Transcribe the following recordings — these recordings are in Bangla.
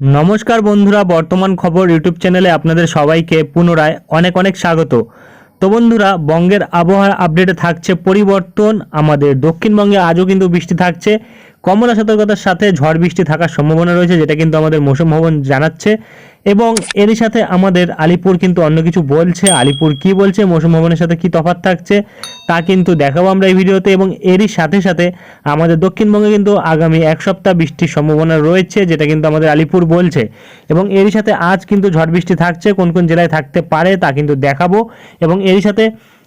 নমস্কার বন্ধুরা, বর্তমান খবর ইউটিউব চ্যানেলে আপনাদের সবাইকে পুনরায় অনেক অনেক স্বাগত। তো বন্ধুরা, বঙ্গের আবহাওয়ার আপডেটে থাকছে পরিবর্তন, আমাদের দক্ষিণবঙ্গে আজও কিন্তু বৃষ্টি থাকছে। কমলা সতর্কতার সাথে ঝড় বৃষ্টি থাকার সম্ভাবনা রয়েছে, যেটা কিন্তু আমাদের মৌসুম ভবন জানাচ্ছে। এবং এরই সাথে আমাদের আলিপুর কিন্তু অন্য কিছু বলছে। আলিপুর কি বলছে, মৌসুম ভবনের সাথে কি তফাৎ থাকছে, তা কিন্তু দেখাবো আমরা এই ভিডিওতে। এবং এরই সাথে সাথে আমাদের দক্ষিণবঙ্গে কিন্তু আগামী এক সপ্তাহ বৃষ্টির সম্ভাবনা রয়েছে, যেটা কিন্তু আমাদের আলিপুর বলছে। এবং এরই সাথে আজ কিন্তু ঝড় বৃষ্টি থাকছে, কোন কোন জেলায় থাকতে পারে তা কিন্তু দেখাবো। এবং এরই সাথে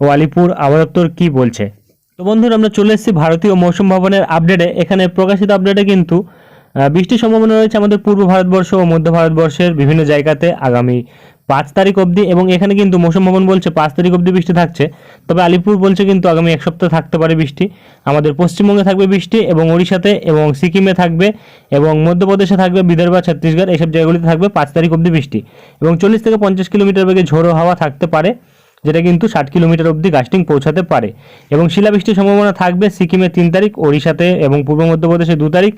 ও আলিপুর আবহাওয়া কী বলছে? তো বন্ধুরা, আমরা চলে এসেছি ভারতীয় মৌসুম ভবনের আপডেটে। এখানে প্রকাশিত আপডেটে কিন্তু বৃষ্টির সম্ভাবনা রয়েছে আমাদের পূর্ব ভারতবর্ষ ও মধ্য ভারতবর্ষের বিভিন্ন জায়গাতে আগামী পাঁচ তারিখ অবধি এবং এখানে কিন্তু মৌসুম ভবন বলছে পাঁচ তারিখ অবধি বৃষ্টি থাকছে। তবে আলিপুর বলছে কিন্তু আগামী এক সপ্তাহ থাকতে পারে বৃষ্টি। আমাদের পশ্চিমবঙ্গে থাকবে বৃষ্টি এবং ওড়িশাতে এবং সিকিমে থাকবে এবং মধ্যপ্রদেশে থাকবে বিদর্ভ, ছত্তিশগড় এইসব জায়গাগুলিতে থাকবে পাঁচ তারিখ অবধি বৃষ্টি। এবং চল্লিশ থেকে পঞ্চাশ কিলোমিটার বেগে ঝোড়ো হাওয়া থাকতে পারে। যেটা কিন্তু ষাট কিলোমিটার অবধি গাস্টিং পৌঁছাতে পারে। এবং শিলাবৃষ্টির সম্ভাবনা থাকবে সিকিমে তিন তারিখ, ওড়িশাতে এবং পূর্ব মধ্যপ্রদেশে দু তারিখ,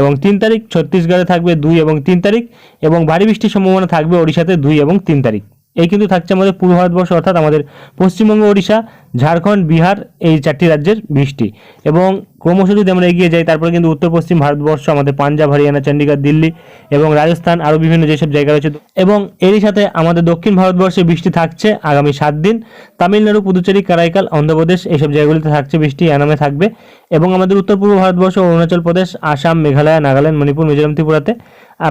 এবং তিন তারিখ ছত্তিশগড়ে থাকবে দুই এবং তিন তারিখ, এবং ভারী বৃষ্টির সম্ভাবনা থাকবে ওড়িশাতে দুই এবং তিন তারিখ। এই কিন্তু থাকছে আমাদের পূর্ব ভারতবর্ষ, অর্থাৎ আমাদের পশ্চিমবঙ্গ, ওড়িশা। ঝাড়খণ্ড, বিহার এই চারটি রাজ্যের বৃষ্টি। এবং ক্রমশ যদি আমরা এগিয়ে যাই, তারপরে কিন্তু উত্তর পশ্চিম ভারতবর্ষ, আমাদের পাঞ্জাব, হরিয়ানা চণ্ডীগড় দিল্লি এবং রাজস্থান আরও বিভিন্ন যেসব জায়গা রয়েছে। এবং এরই সাথে আমাদের দক্ষিণ ভারতবর্ষে বৃষ্টি থাকছে আগামী সাত দিন। তামিলনাড়ু, পুদুচেরি, কারাইকাল, অন্ধ্রপ্রদেশ এইসব জায়গাগুলিতে থাকছে বৃষ্টি, এনামে থাকবে। এবং আমাদের উত্তর পূর্ব ভারতবর্ষ, অরুণাচল প্রদেশ, আসাম, মেঘালয়, নাগাল্যান্ড, মণিপুর মিজোরাম ত্রিপুরাতে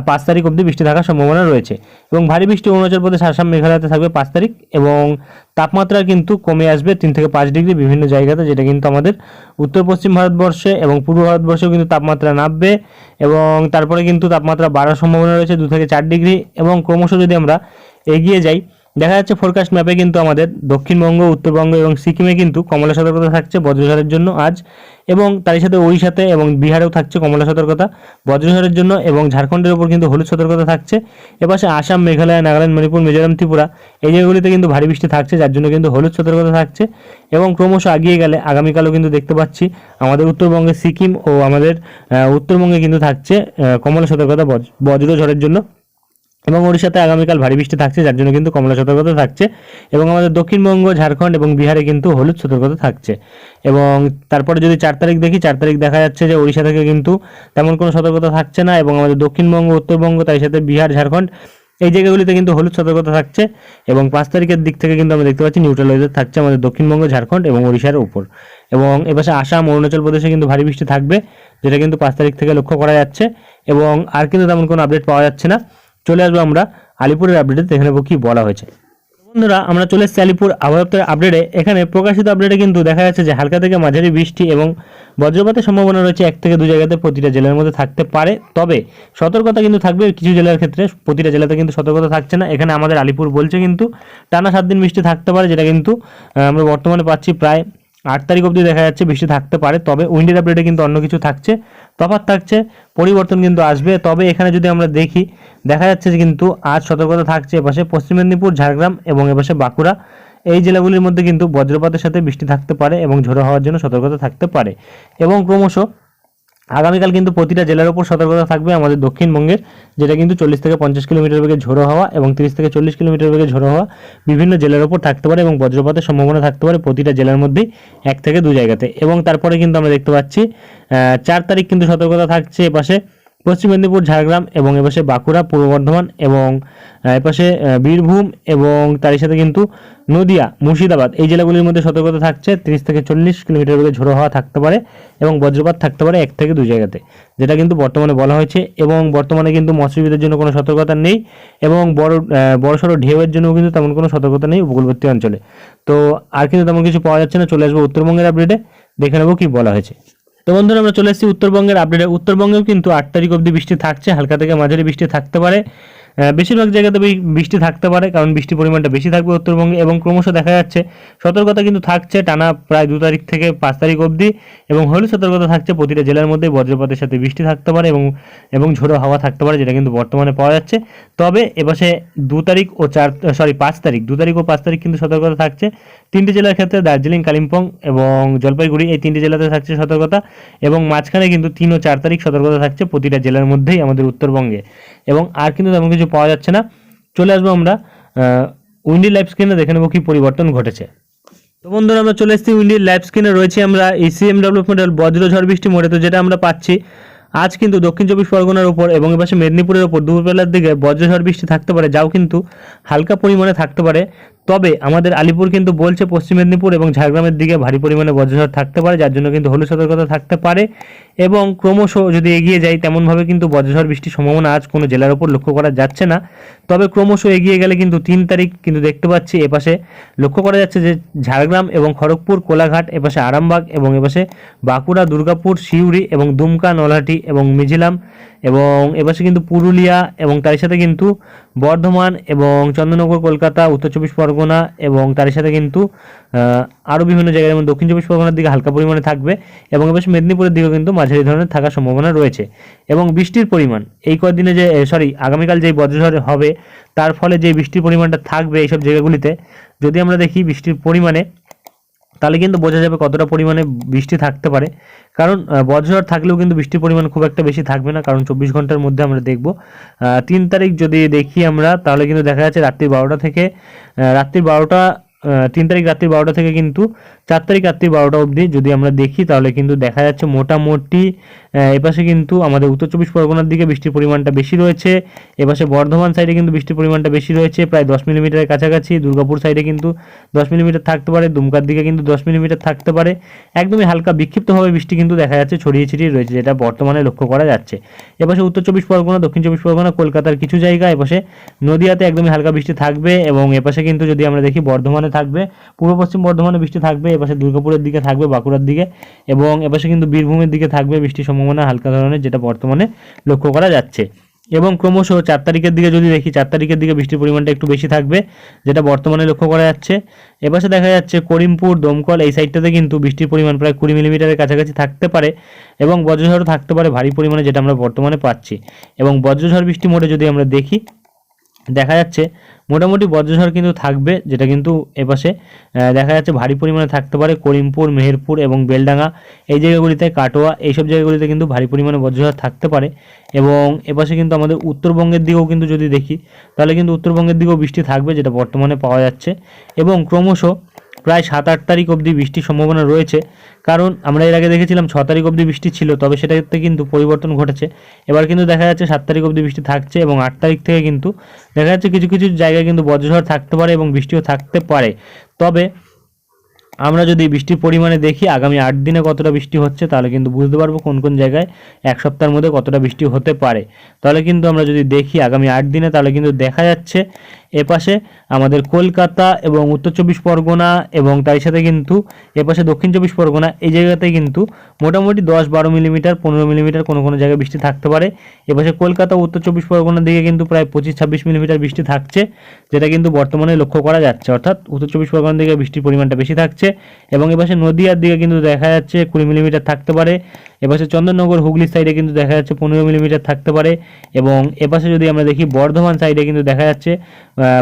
পাঁচ তারিখ অবধি বৃষ্টি থাকার সম্ভাবনা রয়েছে। এবং ভারী বৃষ্টি অরুণাচল প্রদেশ, আসাম, মেঘালয়তে থাকবে পাঁচ তারিখ। এবং তাপমাত্রা কিন্তু কমে আসবে তিন থেকে পাঁচ ডিগ্রি বিভিন্ন জায়গাতে, যেটা কিন্তু আমাদের উত্তর পশ্চিম ভারতবর্ষে এবং পূর্ব ভারতবর্ষেও কিন্তু তাপমাত্রা নামবে এবং তারপরে কিন্তু তাপমাত্রা বাড়ার সম্ভাবনা রয়েছে দু থেকে চার ডিগ্রি এবং ক্রমশ যদি আমরা এগিয়ে যাই দেখা যাচ্ছে ফোরকাস্ট ম্যাপে কিন্তু আমাদের দক্ষিণবঙ্গ, উত্তরবঙ্গ এবং সিকিমে কিন্তু কমলা সতর্কতা থাকছে বজ্রঝড়ের জন্য আজ এবং তারই সাথে ওড়িশাতে এবং বিহারেও থাকছে কমলা সতর্কতা বজ্রঝড়ের জন্য এবং ঝাড়খণ্ডের উপর কিন্তু হলুদ সতর্কতা থাকছে। এপাশে আসাম, মেঘালয়, নাগাল্যান্ড, মণিপুর, মিজোরাম, ত্রিপুরা এই জায়গাগুলিতে কিন্তু ভারী বৃষ্টি থাকছে যার জন্য কিন্তু হলুদ সতর্কতা থাকছে এবং ক্রমশ আগিয়ে গেলে আগামীকালও কিন্তু দেখতে পাচ্ছি আমাদের উত্তরবঙ্গে সিকিম ও আমাদের উত্তরবঙ্গে কিন্তু থাকছে কমলা সতর্কতা বজ- বজ্রঝড়ের জন্য। এবং ওড়িশাতে আগামীকাল ভারী বৃষ্টি থাকছে, যার জন্য কিন্তু কমলা সতর্কতা থাকছে এবং আমাদের দক্ষিণবঙ্গ, ঝাড়খণ্ড এবং বিহারে কিন্তু হলুদ সতর্কতা থাকছে। এবং তারপরে যদি চার তারিখ দেখি, চার তারিখ দেখা যাচ্ছে যে ওড়িশা থেকে কিন্তু তেমন কোনো সতর্কতা থাকছে না এবং আমাদের দক্ষিণবঙ্গ, উত্তরবঙ্গ তাই সাথে বিহার, ঝাড়খণ্ড এই জায়গাগুলিতে কিন্তু হলুদ সতর্কতা থাকছে এবং পাঁচ তারিখের দিক থেকে কিন্তু আমরা দেখতে পাচ্ছি নিউট্রাল ওয়েদার থাকছে আমাদের দক্ষিণবঙ্গ, ঝাড়খণ্ড এবং ওড়িশার উপর। এবং এপাশে আসাম, অরুণাচল প্রদেশে কিন্তু ভারী বৃষ্টি থাকবে, যেটা কিন্তু পাঁচ তারিখ থেকে লক্ষ্য করা যাচ্ছে এবং আর কিন্তু তেমন কোনো আপডেট পাওয়া যাচ্ছে না। চলে আসব আমরা আলিপুরের আপডেটে দেখে নেব কি বলা হয়েছে। বন্ধুরা, আমরা চলে এসেছি আলিপুর আবহাওয়া দপ্তরের আপডেটে এখানে প্রকাশিত আপডেটে কিন্তু দেখা যাচ্ছে যে হালকা থেকে মাঝারি বৃষ্টি এবং বজ্রপাতের সম্ভাবনা রয়েছে এক থেকে দু জায়গাতে প্রতিটা জেলার মধ্যে থাকতে পারে। তবে সতর্কতা কিন্তু থাকবে কিছু জেলার ক্ষেত্রে, প্রতিটা জেলাতে কিন্তু সতর্কতা থাকছে না। এখানে আমাদের আলিপুর বলছে কিন্তু টানা সাত দিন বৃষ্টি থাকতে পারে, যেটা কিন্তু আমরা বর্তমানে পাচ্ছি প্রায় আট তারিখ অবধি দেখা যাচ্ছে বৃষ্টি থাকতে পারে, তবে উইন্ডের আপডেটে কিন্তু অন্য কিছু থাকছে। তফাৎ থাকছে, পরিবর্তন কিন্তু আসবে, তবে এখানে যদি আমরা দেখি, দেখা যাচ্ছে যে কিন্তু আজ সতর্কতা থাকছে এপাশে পশ্চিম মেদিনীপুর, ঝাড়গ্রাম এবং এপাশে বাঁকুড়া। এই জেলাগুলির মধ্যে কিন্তু বজ্রপাতের সাথে বৃষ্টি থাকতে পারে এবং ঝোড়ো হওয়ার জন্য সতর্কতা থাকতে পারে। এবং ক্রমশ আগামীকাল কিন্তু প্রতিটা জেলার উপর সতর্কতা থাকবে আমাদের দক্ষিণবঙ্গের, যেটা কিন্তু চল্লিশ থেকে পঞ্চাশ কিলোমিটার বেগে ঝোড়ো হওয়া এবং তিরিশ থেকে চল্লিশ কিলোমিটার বেগে ঝোড়ো হওয়া বিভিন্ন জেলার উপর থাকতে পারে এবং বজ্রপাতের সম্ভাবনা থাকতে পারে প্রতিটা জেলার মধ্যেই এক থেকে দু জায়গাতে। এবং তারপরে কিন্তু আমরা দেখতে পাচ্ছি চার তারিখ কিন্তু সতর্কতা থাকছে এপাশে। পশ্চিম মেদিনীপুর, ঝাড়গ্রাম এবং এপাশে বাঁকুড়া, পূর্ব বর্ধমান এবং এপাশে বীরভূম এবং তারই সাথে কিন্তু নদিয়া, মুর্শিদাবাদ। এই জেলাগুলির মধ্যে সতর্কতা থাকছে, তিরিশ থেকে চল্লিশ কিলোমিটার বেগে ঝোড়ো হওয়া থাকতে পারে এবং বজ্রপাত থাকতে পারে এক থেকে দুই জায়গাতে, যেটা কিন্তু বর্তমানে বলা হয়েছে এবং বর্তমানে কিন্তু মৎস্যজীবীদের জন্য কোনো সতর্কতা নেই এবং বড় বড়সড় ঢেউয়ের জন্য কিন্তু তেমন কোনো সতর্কতা নেই উপকূলবর্তী অঞ্চলে। তো আর কিন্তু তেমন কিছু পাওয়া যাচ্ছে না, চলে আসব উত্তরবঙ্গের আপডেটে দেখে নেব কী বলা হয়েছে। তো বন্ধুরা, আমরা চলে এসেছি উত্তরবঙ্গের আপডেটে উত্তরবঙ্গেও কিন্তু আট তারিখ অবধি বৃষ্টি থাকছে, হালকা থেকে মাঝারি বৃষ্টি থাকতে পারে। বেশিরভাগ জায়গাতে বৃষ্টি থাকতে পারে, কারণ বৃষ্টির পরিমাণটা বেশি থাকবে উত্তরবঙ্গে এবং ক্রমশ দেখা যাচ্ছে সতর্কতা কিন্তু থাকছে টানা প্রায় দু তারিখ থেকে পাঁচ তারিখ অবধি এবং হলুদ সতর্কতা থাকছে প্রতিটা জেলার মধ্যে, বজ্রপাতের সাথে বৃষ্টি থাকতে পারে এবং এবং ঝোড়ো হাওয়া থাকতে পারে যেটা কিন্তু বর্তমানে পাওয়া যাচ্ছে। তবে এপাশে দু তারিখ ও চার সরি পাঁচ তারিখ, দু তারিখ ও পাঁচ তারিখ কিন্তু সতর্কতা থাকছে। তিনটি জেলার ক্ষেত্রে দার্জিলিং, কালিম্পং এবং জলপাইগুড়ি এই তিনটি জেলাতে থাকছে সতর্কতা এবং মাঝখানে কিন্তু তিন ও চার তারিখ সতর্কতা থাকছে প্রতিটা জেলার মধ্যেই আমাদের উত্তরবঙ্গে। এবং আর কিন্তু তেমন কিছু পাওয়া যাচ্ছে না। চলে আসব আমরা উইন্ডি লাইফ স্ক্রিনে দেখে নেব কি পরিবর্তন ঘটেছে। তো বন্ধুরা, আমরা চলে এসেছি উইন্ডি লাইফ স্ক্রিনে রয়েছে আমরা এসিএম ডেভেলপমেন্টাল বজ্র ঝড় বৃষ্টি মোড়ে। তো যেটা আমরা পাচ্ছি আজ কিন্তু দক্ষিণ চব্বিশ পরগনার উপর এবং এপাশে মেদিনীপুরের উপর দুপুরবেলার দিকে বজ্রঝড় বৃষ্টি থাকতে পারে, যাও কিন্তু হালকা পরিমাণে থাকতে পারে। তবে আমাদের আলিপুর কিন্তু বলছে পশ্চিম মেদিনীপুর এবং ঝাড়গ্রামের দিকে ভারী পরিমাণে বজ্রঝড় থাকতে পারে, যার জন্য কিন্তু হলুদ সতর্কতা থাকতে পারে এবং ক্রমশ যদি এগিয়ে যায় তেমনভাবে কিন্তু বজ্রঝড় বৃষ্টির সম্ভাবনা আজ কোনো জেলার উপর লক্ষ্য করা যাচ্ছে না। তবে ক্রমশ এগিয়ে গেলে কিন্তু তিন তারিখ কিন্তু দেখতে পাচ্ছি এপাশে। লক্ষ্য করা যাচ্ছে যে ঝাড়গ্রাম এবং খড়গপুর, কোলাঘাট, এপাশে আরামবাগ এবং এপাশে বাঁকুড়া, দুর্গাপুর, সিউড়ি এবং দুমকা, নলহাটি এবং মিঝিলাম এবং এপাশে কিন্তু পুরুলিয়া এবং তার সাথে কিন্তু বর্ধমান এবং চন্দ্রনগর কলকাতা, উত্তর চব্বিশ পরগনা এবং তার সাথে কিন্তু আরও বিভিন্ন জায়গায় যেমন দক্ষিণ চব্বিশ পরগনার দিকে হালকা পরিমাণে থাকবে এবং এপাশে মেদিনীপুরের দিকেও কিন্তু মাঝারি ধরনের থাকার সম্ভাবনা রয়েছে এবং বৃষ্টির পরিমাণ, এই কদিনে যে সরি আগামীকাল যে বজ্রঝড় হবে, তার ফলে যে বৃষ্টির পরিমাণটা থাকবে এইসব জায়গাগুলিতে, যদি আমরা দেখি বৃষ্টির পরিমাণে তাহলে কিন্তু বোঝা যাবে কতটা পরিমাণে বৃষ্টি থাকতে পারে। কারণ বজ্রঝড় থাকলেও কিন্তু বৃষ্টির পরিমাণ খুব একটা বেশি থাকবে না, কারণ চব্বিশ ঘণ্টার মধ্যে আমরা দেখব। তিন তারিখ যদি দেখি আমরা, তাহলে কিন্তু দেখা যাচ্ছে রাত্রি বারোটা থেকে রাত্রি বারোটা তিন তারিখ রাত্রি বারোটা থেকে কিন্তু চার তারিখ রাত্রি বারোটা অবধি যদি আমরা দেখি, তাহলে কিন্তু দেখা যাচ্ছে মোটামুটি এপাশে কিন্তু আমাদের উত্তর চব্বিশ পরগনার দিকে বৃষ্টির পরিমাণটা বেশি রয়েছে, এপাশে বর্ধমান সাইডে কিন্তু বৃষ্টির পরিমাণটা বেশি রয়েছে, প্রায় দশ মিলিমিটারের কাছাকাছি, দুর্গাপুর সাইডে কিন্তু দশ মিলিমিটার থাকতে পারে, দুমকার দিকে কিন্তু দশ মিলিমিটার থাকতে পারে। একদমই হালকা বিক্ষিপ্তভাবে বৃষ্টি কিন্তু দেখা যাচ্ছে ছড়িয়ে ছিটিয়ে রয়েছে, যেটা বর্তমানে লক্ষ্য করা যাচ্ছে। এপাশে উত্তর চব্বিশ পরগনা, দক্ষিণ চব্বিশ পরগনা, কলকাতার কিছু জায়গা, এপাশে নদিয়াতে একদমই হালকা বৃষ্টি থাকবে এবং এপাশে কিন্তু যদি আমরা দেখি বর্ধমানে থাকবে। পূর্ব পশ্চিম বর্ধমানে বৃষ্টি থাকবে, এপাশে দুর্গাপুরের দিকে থাকবে, বাঁকুড়ার দিকে, এবং এপাশে কিন্তু বীরভূমের দিকে থাকবে বৃষ্টির সম্ভাবনা হালকা ধরনের, যেটা বর্তমানে লক্ষ্য করা যাচ্ছে। এবং ক্রমশ চার তারিখের দিকে যদি দেখি, চার তারিখের দিকে বৃষ্টির পরিমাণটা একটু বেশি থাকবে, যেটা বর্তমানে লক্ষ্য করা যাচ্ছে। এপাশে দেখা যাচ্ছে করিমপুর, দমকল, এই সাইডটাতে কিন্তু বৃষ্টির পরিমাণ প্রায় কুড়ি মিলিমিটারের কাছাকাছি থাকতে পারে, এবং বজ্রঝড়ও থাকতে পারে ভারী পরিমাণে, যেটা আমরা বর্তমানে পাচ্ছি। এবং বজ্রঝড় বৃষ্টি মোডে যদি আমরা দেখি, দেখা যাচ্ছে মোটামুটি বজ্রঝড় কিন্তু থাকবে, যেটা কিন্তু এপাশে দেখা যাচ্ছে ভারী পরিমাণে থাকতে পারে। করিমপুর, মেহেরপুর এবং বেলডাঙ্গা, এই জায়গাগুলিতে, কাটোয়া, এইসব জায়গাগুলিতে কিন্তু ভারী পরিমাণে বজ্রঝড় থাকতে পারে। এবং এপাশে কিন্তু আমাদের উত্তরবঙ্গের দিকেও কিন্তু যদি দেখি, তাহলে কিন্তু উত্তরবঙ্গের দিকেও বৃষ্টি থাকবে, যেটা বর্তমানে পাওয়া যাচ্ছে। এবং ক্রমশ প্রায় সাত, আট তারিখ অবধি বৃষ্টির সম্ভাবনা রয়েছে। কারণ আমরা এর আগে দেখেছিলাম ছ তারিখ অবধি বৃষ্টি ছিল, তবে সেটাতে কিন্তু পরিবর্তন ঘটেছে। এবার কিন্তু দেখা যাচ্ছে সাত তারিখ অবধি বৃষ্টি থাকছে এবং আট তারিখ থেকে কিন্তু দেখা যাচ্ছে কিছু কিছু জায়গায় কিন্তু বজ্রঝড় থাকতে পারে এবং বৃষ্টিও থাকতে পারে। তবে আমরা যদি বৃষ্টির পরিমাণে দেখি, আগামী আট দিনে কতটা বৃষ্টি হচ্ছে, তাহলে কিন্তু বুঝতে পারব কোন কোন জায়গায় এক সপ্তাহের মধ্যে কতটা বৃষ্টি হতে পারে। তাহলে কিন্তু আমরা যদি দেখি আগামী আট দিনে, তাহলে কিন্তু দেখা যাচ্ছে এপাশে আমাদের কলকাতা এবং উত্তর চব্বিশ পরগনা এবং তার সাথে কিন্তু এপাশে দক্ষিণ চব্বিশ পরগনা, এই জায়গাতে কিন্তু মোটামুটি দশ বারো মিলিমিটার পনেরো মিলিমিটার কোনো কোনো জায়গায় বৃষ্টি থাকতে পারে। এপাশে কলকাতা উত্তর চব্বিশ পরগনার দিকে কিন্তু প্রায় পঁচিশ ছাব্বিশ মিলিমিটার বৃষ্টি থাকছে, যেটা কিন্তু বর্তমানে লক্ষ্য করা যাচ্ছে। অর্থাৎ উত্তর চব্বিশ পরগনার দিকে বৃষ্টির পরিমাণটা বেশি থাকছে এবং এপাশে নদীয়ার দিকে কিন্তু দেখা যাচ্ছে কুড়ি মিলিমিটার থাকতে পারে। এপাশে চন্দননগর হুগলির সাইডে কিন্তু দেখা যাচ্ছে পনেরো মিলিমিটার থাকতে পারে এবং এপাশে যদি আমরা দেখি বর্ধমান সাইডে কিন্তু দেখা যাচ্ছে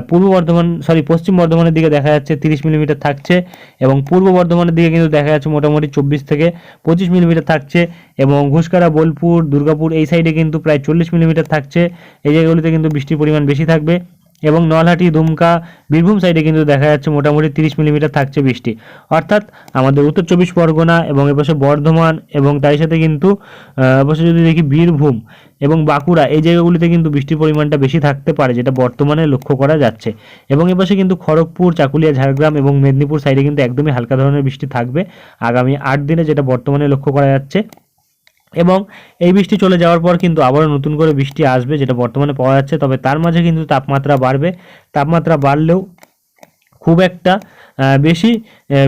পূর্ব বর্ধমান সরি পশ্চিম বর্ধমানের দিকে দেখা যাচ্ছে তিরিশ মিলিমিটার থাকছে এবং পূর্ব বর্ধমানের দিকে কিন্তু দেখা যাচ্ছে মোটামুটি চব্বিশ থেকে পঁচিশ মিলিমিটার থাকছে এবং ঘুষকারা, বোলপুর, দুর্গাপুর এই সাইডে কিন্তু প্রায় চল্লিশ মিলিমিটার থাকছে। এই জায়গাগুলিতে কিন্তু বৃষ্টির পরিমাণ বেশি থাকবে। এবং নলহাটি, দুমকা, বীরভূম সাইডে কিন্তু দেখা যাচ্ছে মোটামুটি তিরিশ মিলিমিটার থাকছে বৃষ্টি। অর্থাৎ আমাদের উত্তর চব্বিশ পরগনা এবং এপাশে বর্ধমান এবং তার সাথে কিন্তু এপাশে যদি দেখি বীরভূম এবং বাঁকুড়া, এই জায়গাগুলিতে কিন্তু বৃষ্টির পরিমাণটা বেশি থাকতে পারে, যেটা বর্তমানে লক্ষ্য করা যাচ্ছে। এবং এপাশে কিন্তু খড়গপুর, চাকুলিয়া, ঝাড়গ্রাম এবং মেদিনীপুর সাইডে কিন্তু একদমই হালকা ধরনের বৃষ্টি থাকবে। আগামী আট দিনে যেটা বর্তমানে লক্ষ্য করা যাচ্ছে এবং এই বৃষ্টি চলে যাওয়ার পর কিন্তু আবারও নতুন করে বৃষ্টি আসবে, যেটা বর্তমানে পাওয়া যাচ্ছে। তবে তার মাঝে কিন্তু তাপমাত্রা বাড়বে। তাপমাত্রা বাড়লেও খুব একটা বেশি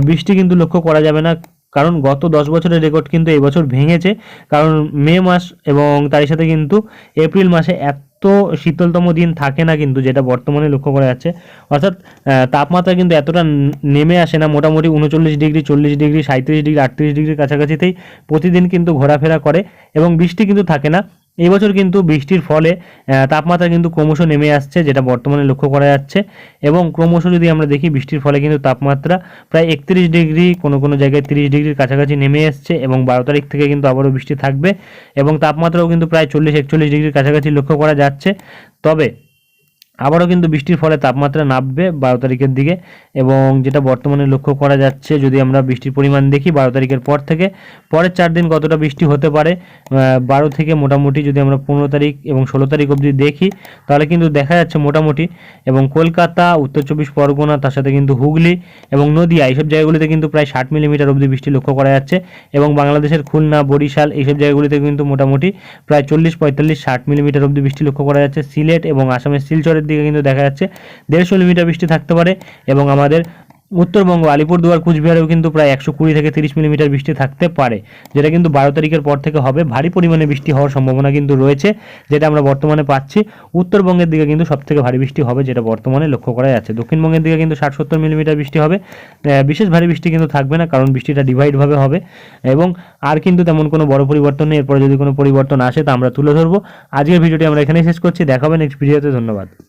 বৃষ্টি কিন্তু লক্ষ্য করা যাবে না। কারণ গত দশ বছরের রেকর্ড কিন্তু এবছর বছর ভেঙেছে। কারণ মে মাস এবং তারই সাথে কিন্তু এপ্রিল মাসে এত শীতলতম দিন থাকে না কিন্তু, যেটা বর্তমানে লক্ষ্য করা যাচ্ছে। অর্থাৎ তাপমাত্রা কিন্তু এতটা নেমে আসে না, মোটামুটি উনচল্লিশ ডিগ্রি, চল্লিশ ডিগ্রি সাঁত্রিশ ডিগ্রি, আটত্রিশ ডিগ্রির কাছাকাছিতেই প্রতিদিন কিন্তু ঘোরাফেরা করে এবং বৃষ্টি কিন্তু থাকে না। এই বছর কিন্তু বৃষ্টির ফলে তাপমাত্রা কিন্তু ক্রমশ নেমে আসছে, যেটা বর্তমানে লক্ষ্য করা যাচ্ছে। এবং ক্রমশ যদি আমরা দেখি, বৃষ্টির ফলে কিন্তু তাপমাত্রা প্রায় একত্রিশ ডিগ্রি, কোনো কোনো জায়গায় তিরিশ ডিগ্রির কাছাকাছি নেমে এসছে এবং বারো তারিখ থেকে কিন্তু আবারও বৃষ্টি থাকবে এবং তাপমাত্রাও কিন্তু প্রায় চল্লিশ, একচল্লিশ ডিগ্রির কাছাকাছি লক্ষ্য করা যাচ্ছে। তবে আবারও কিন্তু বৃষ্টির ফলে তাপমাত্রা নামবে বারো তারিখের দিকে এবং যেটা বর্তমানে লক্ষ্য করা যাচ্ছে, যদি আমরা বৃষ্টির পরিমাণ দেখি বারো তারিখের পর থেকে, পরের চার দিন কতটা বৃষ্টি হতে পারে বারো থেকে মোটামুটি যদি আমরা পনেরো তারিখ এবং ষোলো তারিখ অবধি দেখি, তাহলে কিন্তু দেখা যাচ্ছে মোটামুটি এবং কলকাতা, উত্তর চব্বিশ পরগনা, তার সাথে কিন্তু হুগলি এবং নদিয়া, এইসব জায়গাগুলিতে কিন্তু প্রায় ষাট মিলিমিটার অবধি বৃষ্টি লক্ষ্য করা যাচ্ছে এবং বাংলাদেশের খুলনা, বরিশাল এইসব জায়গাগুলিতে কিন্তু মোটামুটি প্রায় চল্লিশ, পঁয়তাল্লিশ, ষাট মিলিমিটার অবধি বৃষ্টি লক্ষ্য করা যাচ্ছে। সিলেট এবং আসামের শিলচরের দিকে কিন্তু দেখা যাচ্ছে দেড়শো মিলিমিটার বৃষ্টি থাকতে পারে এবং আমাদের উত্তরবঙ্গ, আলিপুরদুয়ার, কুচবিহারেও কিন্তু প্রায় একশো কুড়ি থেকে তিরিশ মিলিমিটার বৃষ্টি থাকতে পারে, যেটা কিন্তু বারো তারিখের পর থেকে হবে। ভারী পরিমাণে বৃষ্টি হওয়ার সম্ভাবনা কিন্তু রয়েছে, যেটা আমরা বর্তমানে পাচ্ছি। উত্তরবঙ্গের দিকে কিন্তু সব থেকে ভারী বৃষ্টি হবে, যেটা বর্তমানে লক্ষ্য করা যাচ্ছে। দক্ষিণবঙ্গের দিকে কিন্তু ষাট সত্তর মিলিমিটার বৃষ্টি হবে। বিশেষ ভারী বৃষ্টি কিন্তু থাকবে না, কারণ বৃষ্টিটা ডিভাইডভাবে হবে এবং আর কিন্তু তেমন কোনো বড় পরিবর্তন নেই। এরপরে যদি কোনো পরিবর্তন আসে তা আমরা তুলে ধরবো। আজকের ভিডিওটি আমরা এখানেই শেষ করছি। দেখাবে নেক্সট ভিডিওতে ধন্যবাদ।